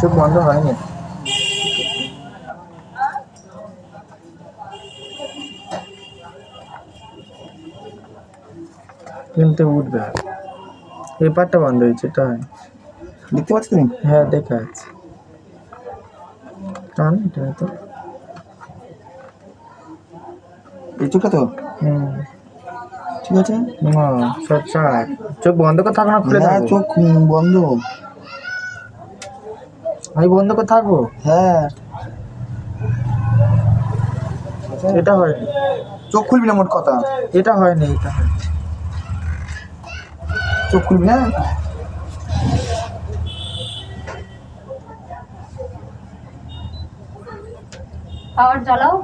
চোখ বন্ধ হয়নি। কিন্তু উঠবে। এই পাটটা বন্ধ হয়েছে এটা হয়। দেখতে পাচ্ছ তুমি? হ্যাঁ দেখা আছে টান এটা তো এই চোখটা তো? হুম। ঠিক আছে? না সব চার চোখ বন্ধ করে থাকো না খুলে হ্যাঁ থাকো। চোখ বন্ধ। আমি বন্ধ করে থাকব হ্যাঁ। এটা হয়নি। চোখ খুলবি না মোট কথা? এটা হয়নি এটা চোখ খুলবি না? পাওয়ার জ্বালাও।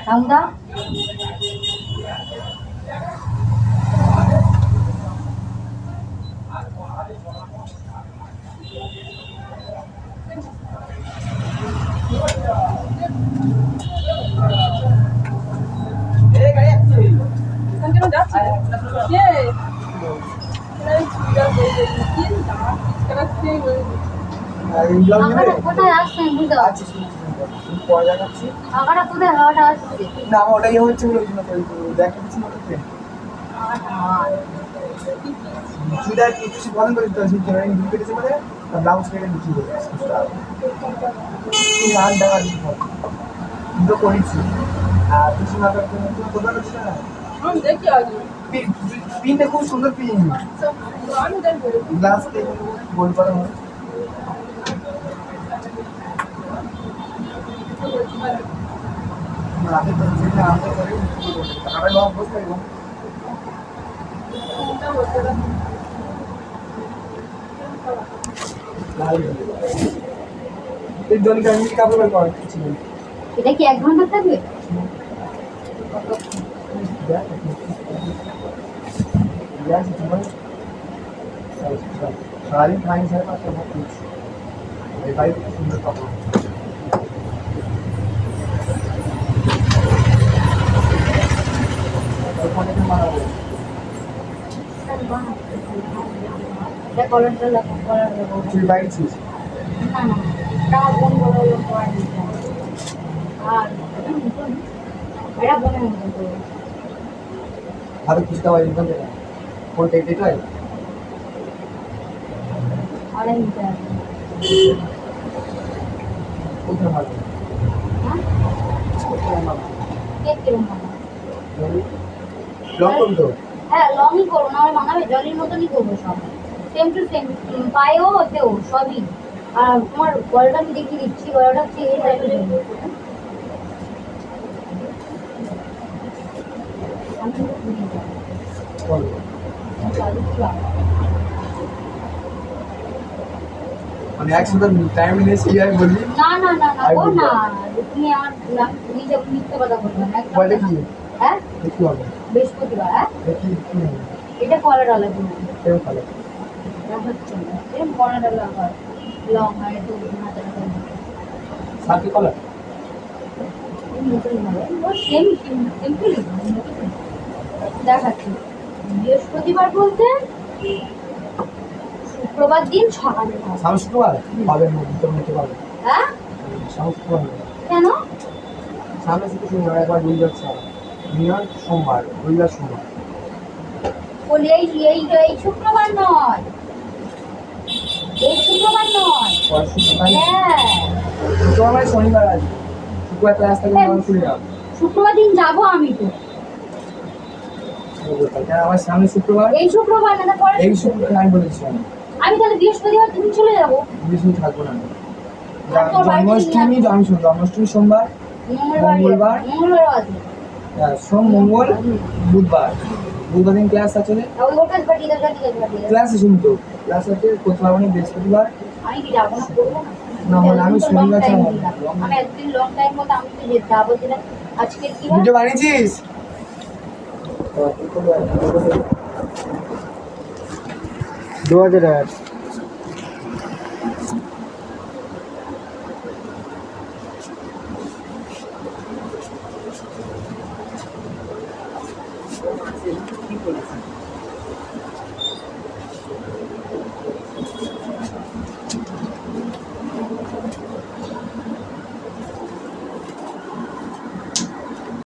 রামদা কেন যাচ্ছি কে হাওয়াটা কোথায় আসছে আমি বুঝতে পারছি না ওটাই হচ্ছে বলে ওই জন্য করে কিছু না চুড়িদার কিছু বন্ধ করে দিতে সেই জন্য আর ব্লাউজ কেটে বিক্রি করে লাল টাকা দুটো করেছি আর কিছু না করতে দোকান না? দেখি পিনটা খুব সুন্দর পিন। আমি দেখব। গ্লাস বই করা হয় রাতে তো যেটা আমরা করি টাকাটা লস বসতে এবং এই জন্য আমি কাপড় বের করা কিছু নেই এটা কি এক ঘণ্টা থাকবে? সারাদিন খাই স্যার খুব সুন্দর কাপড় ওখানে তো মানাবো এটা কলারটা লাগবে কলার দেবো তুই বাইরে ছিস? না না আমার বোন বড় দিতে হবে। আর এটা। ভালো খুঁজতে হয় এখান থেকে কোনটা এটাই আড়াই মিটার কোথায় ভালো? হ্যাঁ? কোথায় ভালো? বানাবে? লক তো? হ্যাঁ লংই করব না আমার মানাবে জলের মতনই করব সব। সেম টু সেম পায়েও ওতেও সবই। আর তোমার গলাটা আমি দেখিয়ে দিচ্ছি গলাটা হচ্ছে এই টাইপের? মানে একসাথে টাইম নিয়েছি আমি বলি? না না না না will না তুমি আমার তুমি যে মিথ্যে কথা বলবে না বলে কি? হ্যাঁ? বৃহস্পতিবার হ্যাঁ? এটা আলাদা কেমন ভালো হচ্ছে না এরকম কলার আলাদা লং আর একটু হাতাটা সাথে কলার? দেখাচ্ছি। বৃহস্পতিবার বলতে শুক্রবার দিন সকালে শুক্রবার হবে নিতে পারবে হ্যাঁ? সামনে কেন? সামনে শনিবার একবার রবিবার ছাড়া নিয়ম সোমবার রবিবার সোমবার। বলি এই এই এই শুক্রবার নয়। এই শুক্রবার নয়। শুক্রবার হ্যাঁ। শুক্রবার মানে শনিবার আছে শুক্রবার ক্লাস থাকে। আমার শুনে যাও শুক্রবার দিন যাব আমি তো। আমার সামনে শুক্রবার? এই শুক্রবার না পরে এই শুক্রবার। আমি বলেছি আমি আমি তাহলে বৃহস্পতিবার তুমি চলে যাব। বিষ্ণু থাকব না। জন্মাষ্টমী জন্মাষ্টমী সোমবার মঙ্গলবার মঙ্গলবার? আছে সোম মঙ্গল বুধবার। বুধবার দিন ক্লাস আছে পাঠিয়ে দেবে পাঠিয়ে দেবে ক্লাস আছে ক্লাস করতে পারব বৃহস্পতিবার। আমি না? করব না? না, মানে আমি তো শনিবার long time ছাড়া দিলাম। long- আমি একদিন লং টাইম মতো আমি তো যে- আজকে কি বার? ভিডিও বানিয়েছিস? দু হাজার আট।